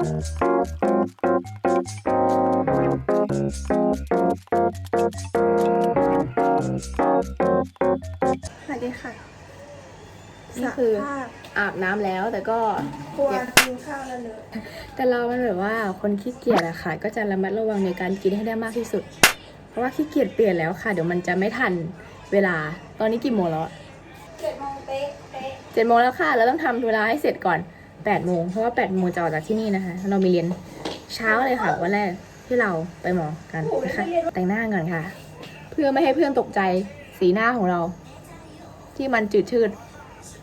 สวัสดีค่ะนี่คือสภาพอาบน้ำแล้วแต่ก็ กลัวกินข้าวแล้วเลอะแต่เรามันแบบว่าคนขี้เกียจอะค่ะ ก็จะระมัดระวังในการกินให้ได้มากที่สุด เพราะว่าขี้เกียจเปลี่ยนแล้วค่ะ เดี๋ยวมันจะไม่ทันเวลา ตอนนี้กี่โมงแล้วอะเจ็ดโมงเป๊ะเป๊ะเจ็ดโมงแล้วค่ะ เราต้องทำเวลาให้เสร็จก่อน แปดโมงเพราะว่าแปดโมงจะออกจากที่นี่นะคะ เรามีเรียนเช้าเลยค่ะวันแรกที่เราไปหมอกันนะคะแต่งหน้าก่อนค่ะ เพื่อไม่ให้เพื่อนตกใจสีหน้าของเรา ที่มันจืดชืด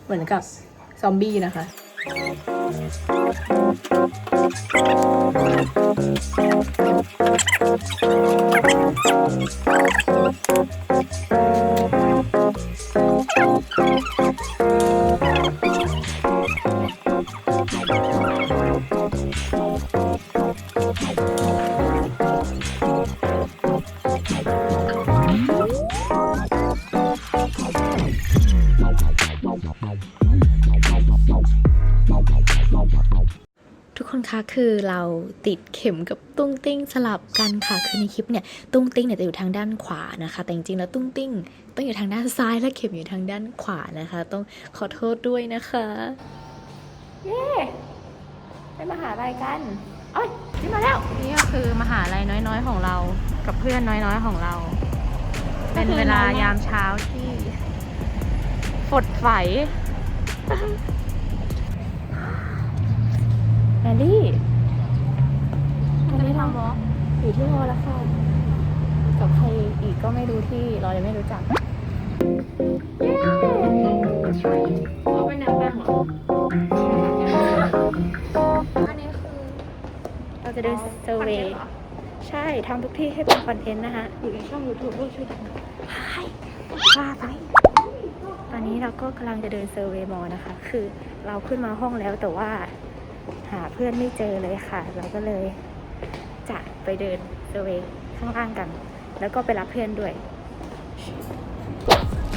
เหมือนกับซอมบี้นะคะทุก คนคะคือเราติดเข็มกับตุ้งติ้งสลับกันค่ะ คือในคลิปเนี่ยตุ้งติ้งเนี่ยจะอยู่ทางด้านขวานะคะ แต่จริงๆแล้วตุ้งติ้งต้องอยู่ทางด้านซ้ายและเข็มอยู่ทางด้านขวานะคะ ต้องขอโทษด้วยนะคะ เย้ไปมหาลัยกันเอ้ยนี่มาแล้ว นี่ก็คือมหาลัยน้อยๆของเรา กับเพื่อนน้อยๆของเรา เป็นเวลายามเช้าที่ฝดใสแอ นดี้แอนดี้ทำวออยู่ที่มอแล้วค่ะ กับใครอีกก็ไม่รู้ที่เรายังไม่รู้จักเอาไปน้ำบ้างเหรอ อันนี้คือ เราจะเดินเซอร์เวย์ใช่ทำทุกที่ให้เป็นคอนเทนต์นะคะ อยู่ในช่องยูทูบด้วยช่วยกันว่าไปตอนนี้เราก็กำลังจะเดินเซอร์เวย์มอนะคะ คือเราขึ้นมาห้องแล้วแต่ว่า หาเพื่อนไม่เจอเลยค่ะ เราก็เลยจะไปเดินเซอร์เวย์ข้างล่างกัน แล้วก็ไปรับเพื่อนด้วย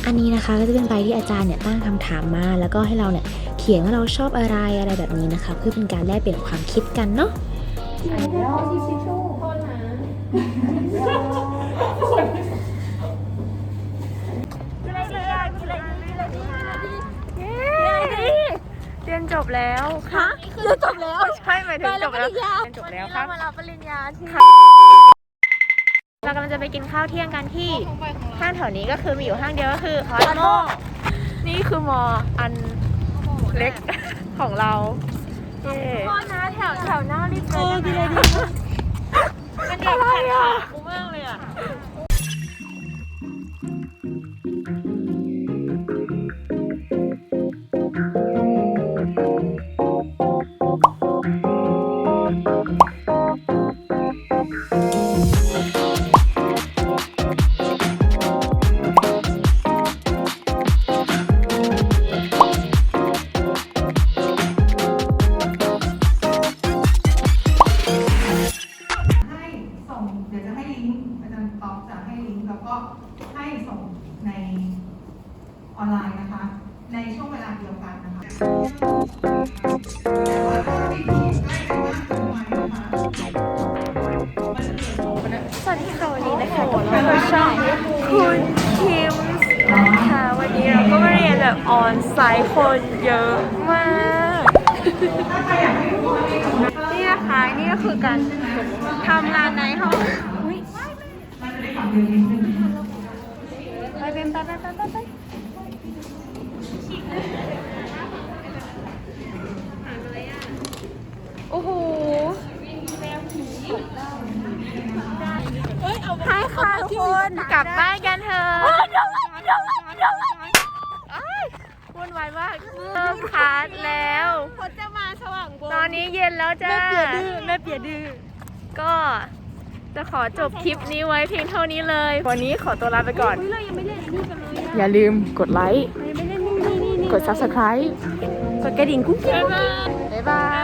อันนี้นะคะก็จะเป็นใบที่อาจารย์เนี่ยตั้งคำถามมา แล้วก็ให้เราเนี่ยเขียนว่าเราชอบอะไรอะไรแบบนี้นะคะ เพื่อเป็นการแลกเปลี่ยนความคิดกันเนาะเรียนจ บแล้วค่ะเรียนจบแล้วใช่หมายถึงจบแล้วเรียนจบแล้วครับมารับปริญญาที่เรากำลังจะไปกินข้าวเที่ยงกันที่ห้างแถวนี้ก็คือมีอยู่ห้างเดียวก็คือคอสโมนี่คือมออันเล็กของเราเย้พ่อนะแถวแถวหน้ารีบเจอดีเลยดีมันเด็กแข่งขากูมากเลยอะ ต๊อกจะให้ลิงก์แล้วก็ให้ส่งในออนไลน์นะคะ ในช่วงเวลาเดียวกันนะคะแต่ว่าถ้าวิธีใกล้กันมากเกินไปนะคะมันจะเกิดโศกนะ สวัสดีค่ะวันนี้นะคะกับทางช่องคุณคิมนะคะวันนี้เราก็มาเรียนแบบออนไซต์คนเยอะมากนี่นะคะนี่ก็คือการทำงานในห้องอุ๊ย ไปเป็นไปไปไปไปไปโอ้โหใช่ค่ะทุกคนกลับบ้านกันเถอะวุ่นวายมากเริ่มคลาสแล้วคนจะมาสว่างบตอนนี้เย็นแล้วจ้า แม่เปียดื้อแม่เปียดื้อก็ จะขอจบคลิปนี้ไว้เพียงเท่านี้เลย วันนี้ขอตัวลาไปก่อนเฮ้ยเรายังไม่เล่นอันนี้กันเลยอะอย่าลืมกดไลค์ เรายังไม่เล่นนี่นี่นี่กด subscribe กดกระดิ่งกุ๊กกิ๊กบ๊ายบาย